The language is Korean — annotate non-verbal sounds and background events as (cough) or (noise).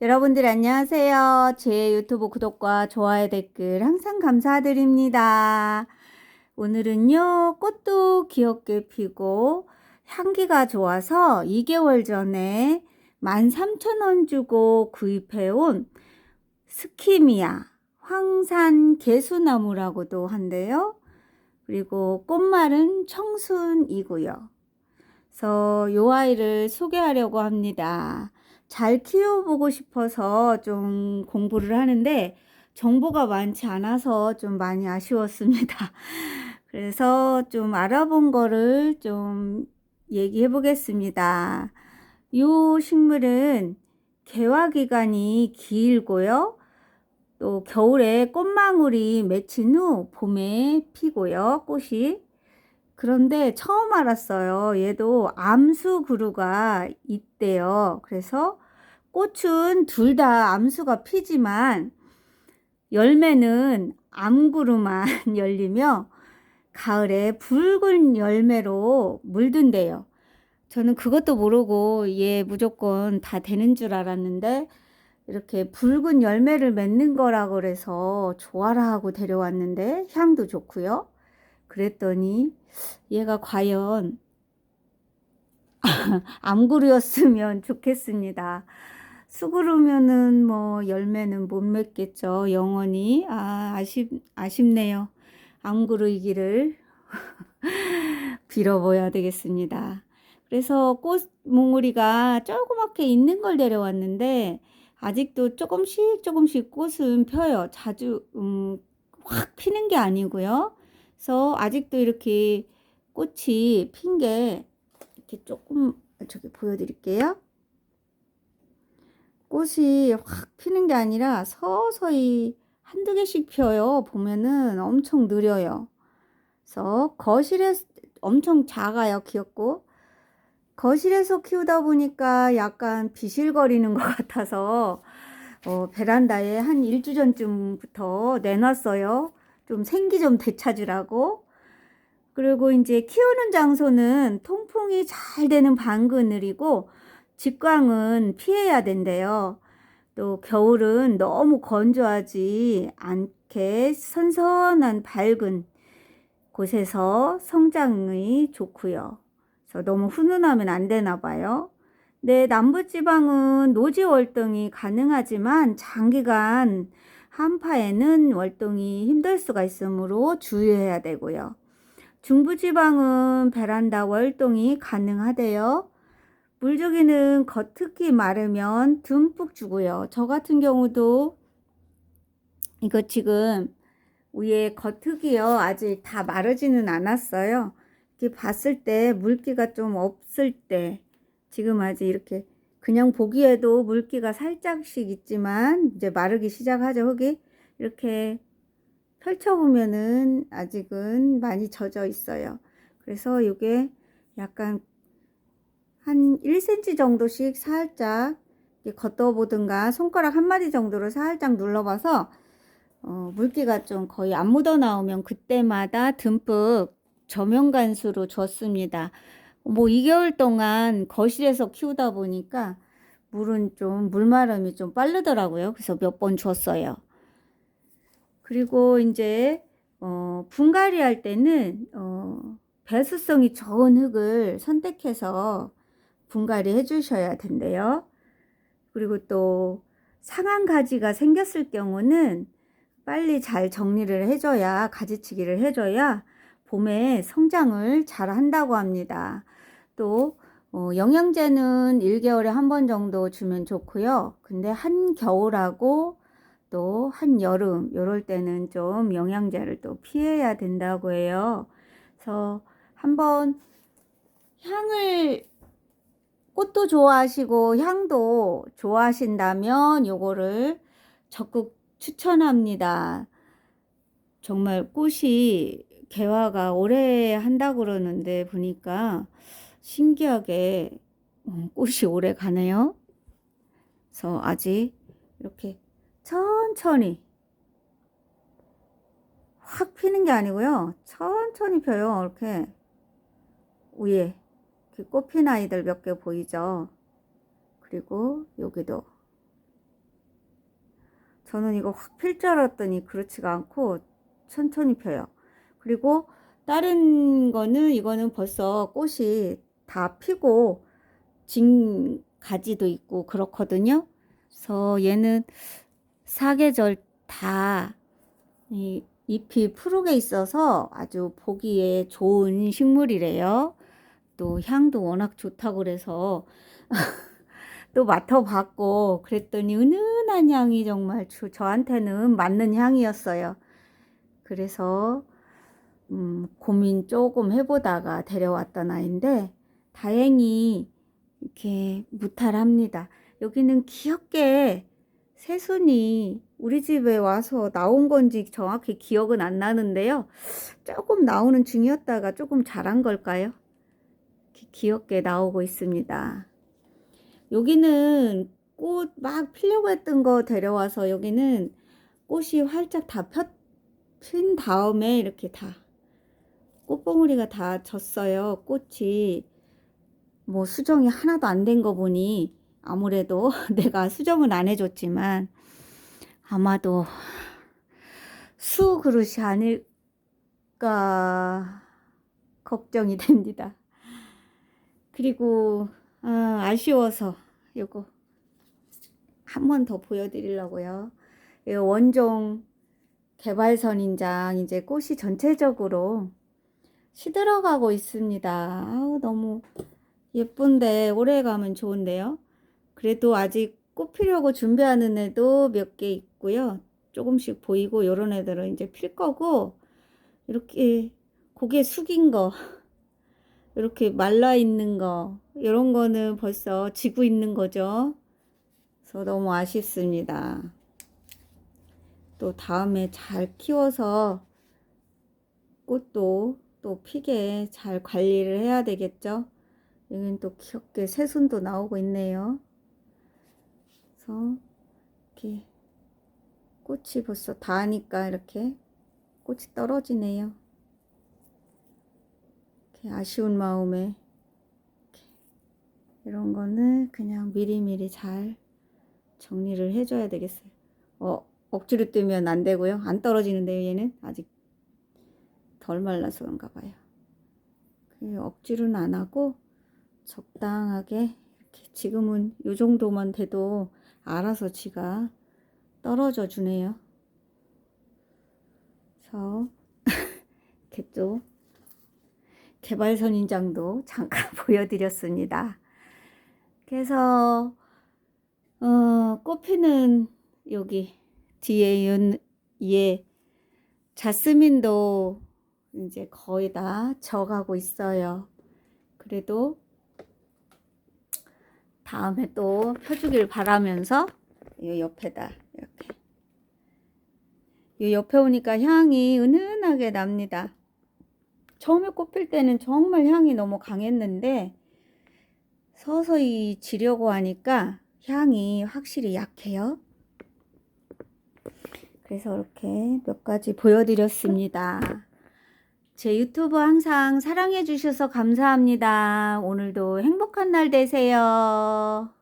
여러분들 안녕하세요. 제 유튜브 구독과 좋아요 댓글 항상 감사드립니다. 오늘은요, 꽃도 귀엽게 피고 향기가 좋아서 2개월 전에 13,000원 주고 구입해온 스키미아 황산 개수나무라고도 한대요. 그리고 꽃말은 청순이고요. 그래서 요 아이를 소개하려고 합니다. 잘 키워보고 싶어서 좀 공부를 하는데 정보가 많지 않아서 좀 많이 아쉬웠습니다. (laughs) 그래서 좀 알아본 거를 좀 얘기해 보겠습니다. 이 식물은 개화 기간이 길고요. 또 겨울에 꽃망울이 맺힌 후 봄에 피고요. 꽃이. 그런데 처음 알았어요. 얘도 암수 그루가 있대요. 그래서 꽃은 둘 다 암수가 피지만 열매는 암구루만 (laughs) 열리며 가을에 붉은 열매로 물든대요. 저는 그것도 모르고 얘 무조건 다 되는 줄 알았는데 이렇게 붉은 열매를 맺는 거라 그래서 좋아라 하고 데려왔는데 향도 좋고요. 그랬더니 얘가 과연 (laughs) 암구루였으면 좋겠습니다. 수구루면은 뭐 열매는 못 맺겠죠. 영원히. 아, 아쉽, 아쉽네요. 암구루이기를 (laughs) 빌어보야 되겠습니다. 그래서 꽃 몽우리가 조그맣게 있는 걸 데려왔는데 아직도 조금씩 조금씩 꽃은 펴요. 자주 음, 확 피는 게 아니고요. 그래서 아직도 이렇게 꽃이 핀 게 이렇게 조금 저기 보여드릴게요. 꽃이 확 피는 게 아니라 서서히 한두 개씩 펴요. 보면은 엄청 느려요. 그래서 거실에 엄청 작아요. 귀엽고. 거실에서 키우다 보니까 약간 비실거리는 것 같아서 어, 베란다에 한 일주 전쯤부터 내놨어요. 좀 생기 좀 되찾으라고. 그리고 이제 키우는 장소는 통풍이 잘 되는 방 그늘이고 직광은 피해야 된대요. 또 겨울은 너무 건조하지 않게 선선한 밝은 곳에서 성장이 좋고요. 그래서 너무 훈훈하면 안 되나 봐요. 네, 남부지방은 노지 월동이 가능하지만 장기간 한파에는 월동이 힘들 수가 있으므로 주의해야 되고요. 중부지방은 베란다 월동이 가능하대요. 물주기는 겉흙이 마르면 듬뿍 주고요. 저 같은 경우도 이거 지금 위에 겉흙이요. 아직 다 마르지는 않았어요. 이렇게 봤을 때 물기가 좀 없을 때 지금 아직 이렇게 그냥 보기에도 물기가 살짝씩 있지만 이제 마르기 시작하죠. 흙이 이렇게 펼쳐보면은 아직은 많이 젖어 있어요. 그래서 이게 약간 한 1cm 정도씩 살짝 걷어보든가 손가락 한 마디 정도로 살짝 눌러봐서 어, 물기가 좀 거의 안 묻어 나오면 그때마다 듬뿍 저면 간수로 줬습니다. 뭐 2개월 동안 거실에서 키우다 보니까 물은 좀 물마름이 좀 빠르더라고요. 그래서 몇 번 줬어요. 그리고 이제 어, 분갈이 할 때는 어, 배수성이 좋은 흙을 선택해서 분갈이 해주셔야 된대요. 그리고 또 상한 가지가 생겼을 경우는 빨리 잘 정리를 해줘야 가지치기를 해줘야 봄에 성장을 잘 한다고 합니다. 또 어, 영양제는 1개월에 한 번 정도 주면 좋고요. 근데 한 겨울하고 또 한 여름 요럴 때는 좀 영양제를 또 피해야 된다고 해요. 그래서 한번 향을 꽃도 좋아하시고 향도 좋아하신다면 요거를 적극 추천합니다. 정말 꽃이 개화가 오래 한다고 그러는데 보니까 신기하게 어, 꽃이 오래 가네요. 그래서 아직 이렇게 천천히 확 피는 게 아니고요. 천천히 펴요. 이렇게 위에 꽃핀 아이들 몇 개 보이죠? 그리고 여기도 저는 이거 확 필 줄 알았더니 그렇지가 않고 천천히 펴요. 그리고 다른 거는 이거는 벌써 꽃이 다 피고 진 가지도 있고 그렇거든요. 그래서 얘는 사계절 다이 잎이 푸르게 있어서 아주 보기에 좋은 식물이래요. 또 향도 워낙 좋다고 그래서 (laughs) 또 맡아봤고 그랬더니 은은한 향이 정말 저, 저한테는 맞는 향이었어요. 그래서 음, 고민 조금 해보다가 데려왔던 아이인데 다행히 이렇게 무탈합니다. 여기는 귀엽게 새순이 우리 집에 와서 나온 건지 정확히 기억은 안 나는데요. 조금 나오는 중이었다가 조금 자란 걸까요? 귀엽게 나오고 있습니다. 여기는 꽃 막 피려고 했던 거 데려와서 여기는 꽃이 활짝 다 폈, 핀 다음에 이렇게 다 꽃봉오리가 다 졌어요. 꽃이 뭐 수정이 하나도 안 된 거 보니 아무래도 (laughs) 내가 수정은 안 해줬지만 아마도 수 그릇이 아닐까 걱정이 됩니다. 그리고 아, 아쉬워서 요거 한 번 더 보여드리려고요. 이 원종 개발선인장 이제 꽃이 전체적으로 시들어가고 있습니다. 아우, 너무 예쁜데 오래 가면 좋은데요. 그래도 아직 꽃 피려고 준비하는 애도 몇 개 있고요. 조금씩 보이고 요런 애들은 이제 필 거고 이렇게 고개 숙인 거 이렇게 말라 있는 거 이런 거는 벌써 지고 있는 거죠. 그래서 너무 아쉽습니다. 또 다음에 잘 키워서 꽃도 또 피게 잘 관리를 해야 되겠죠. 여기는 또 귀엽게 새순도 나오고 있네요. 그래서 이렇게 꽃이 벌써 다니까 이렇게 꽃이 떨어지네요. 아쉬운 마음에 이런 거는 그냥 미리미리 잘 정리를 해줘야 되겠어요. 어, 억지로 뜨면 안 되고요. 안 떨어지는데요, 얘는 아직 덜 말라서 그런가 봐요. 그 억지로는 안 하고 적당하게 이렇게 지금은 요 정도만 돼도 알아서 지가 떨어져 주네요. 그래서 (laughs) 이렇게 또 개발선인장도 잠깐 (laughs) 보여드렸습니다. 그래서 어, 꽃피는 여기 뒤에 연, 예, 자스민도 이제 거의 다 져가고 있어요. 그래도 다음에 또 펴주길 바라면서 이 옆에다 이렇게 이 옆에 오니까 향이 은은하게 납니다. 처음에 꽃필 때는 정말 향이 너무 강했는데 서서히 지려고 하니까 향이 확실히 약해요. 그래서 이렇게 몇 가지 보여드렸습니다. 제 유튜브 항상 사랑해 주셔서 감사합니다. 오늘도 행복한 날 되세요.